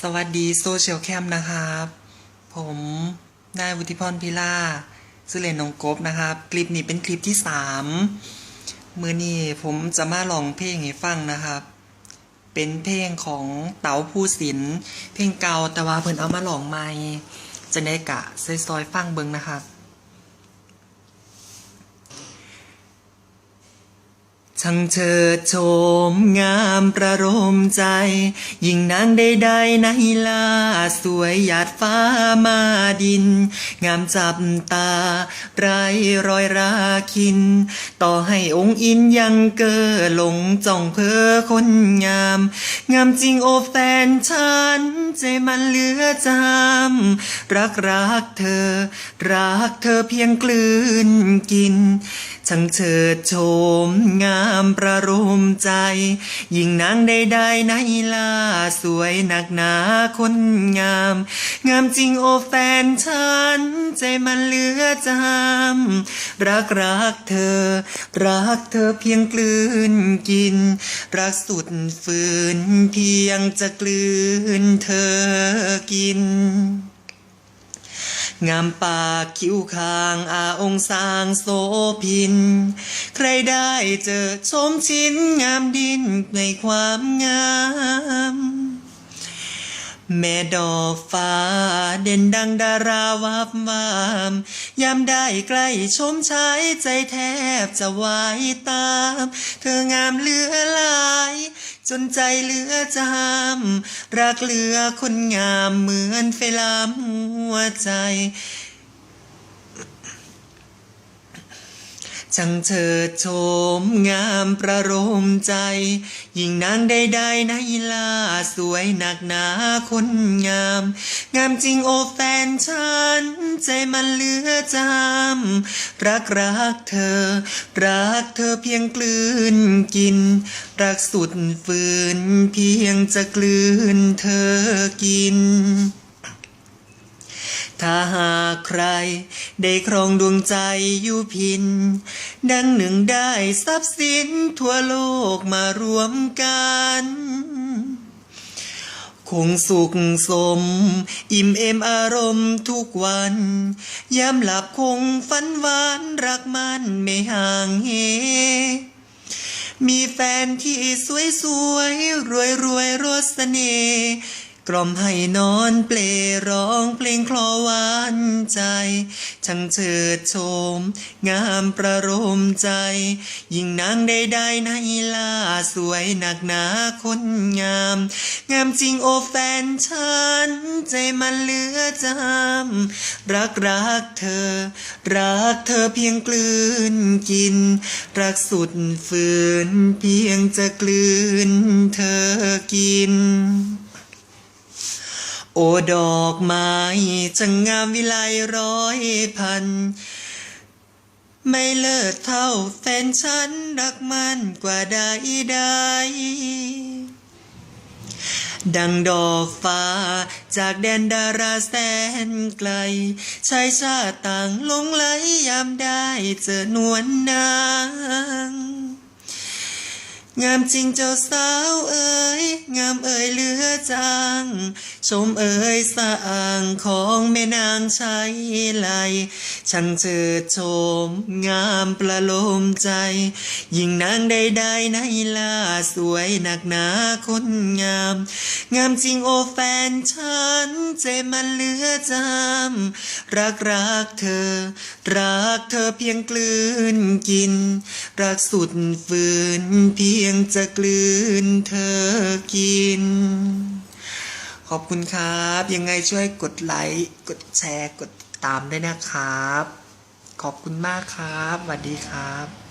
สวัสดีโซเชียลแคมนะครับ ผมนายวุฒิพรพิล่าชื่อเล่นน้องกบนะครับ คลิปนี้เป็นคลิปที่สามมือนี้ผมจะมาลองเพลงให้ฟังนะครับ เป็นเพลงของเต๋าผู้ศิลป์เพลงเก่าแต่ว่าเพิ่นเอามาลองใหม่จะได้กะซอยๆฟังเบิงนะครับ ช่างเชิดโฉมงามประโลมใจ ยิ่งนางใดๆในลาสวยหยาดฟ้ามาดิน งามจับตา ไรรอยราคิน ต่อให้องค์อินยังเกอหลงจ้องเพอคนงาม งามจริงโอแฟนฉัน ใจมันเหลือจำรักรักเธอ รักเธอเพียงกลืนกิน ช่างเชิดโฉมงามประโลมใจ ยิ่งนางใดๆในลาสวยหนักหนาคนงาม งามจริงโอแฟนฉัน ใจมันเหลือจำรักรักเธอ รักเธอเพียงกลืนกิน รักสุดฝืนเพียงจะกลืนเธอกิน งามปากคิ้วคางอาองสางโสพิน ใครได้เจอชมชิ้นงามดินในความงาม แม่ดอกฟ้าเด่นดังดาราวับวามยามได้ใกล้ชมชายใจแทบจะวายตาม เธองามเหลือหลายจนใจเหลือจำรักเหลือคนงามเหมือนไฟลาม วใจช่างเชิดโฉมงามประโลมใจ ยิ่งนางใดๆในลาสวยหนักหนาคนงาม งามจริงโอแฟนฉัน ใจมันเหลือจำรักรักเธอ รักเธอเพียงกลืนกิน รักสุดฝืนเพียงจะกลืนเธอกิน ถ้าหากใคร ได้ครองดวงใจอยู่พิน ดังหนึ่งได้ทรัพย์สินทั่วโลกมารวมกัน คงสุขสม อิ่มเอมอารมณ์ทุกวัน ยามหลับคงฝันหวานรักมันไม่ห่างเหมีแฟนที่สวยสวยรวยรวยรสเสน่ห์ ล่อมให้นอนเปลร้องเพลงคลอหวานใจ ช่างเชิดโฉมงามประโลมใจ ยิ่งนางใดๆในลาสวยหนักหนาคนงาม งามจริงโอแฟนฉัน ใจมันเหลือจำรักรักเธอ รักเธอเพียงกลืนกิน รักสุดฝืนเพียงจะกลืนเธอกิน โอดอกไม้ช่างงามวิไลร้อยพัน ไม่เลิศเท่าแฟนฉันรักมันกว่าใดใดดังดอกฟ้าจากแดนดาราแสนไกลชายชาต่างลงไหลยามได้เจอนวลนาง งามจริงเจ้าสาวเอ๋ย ชมเอ๋ยสะอ่างของแม่นางใช้ไหลช่างเชิดโฉมงามประโลมใจ ยิ่งนางใดๆในลาสวยหนักหนาคนงาม งามจริงโอแฟนฉันใจมันเหลือจำรักรักเธอ รักเธอเพียงกลืนกิน รักสุดฝืนเพียงจะกลืนเธอกิน ขอบคุณครับ ยังไงช่วยกดไลค์ กดแชร์กดติดตามด้วยนะครับ ขอบคุณมากครับสวัสดีครับ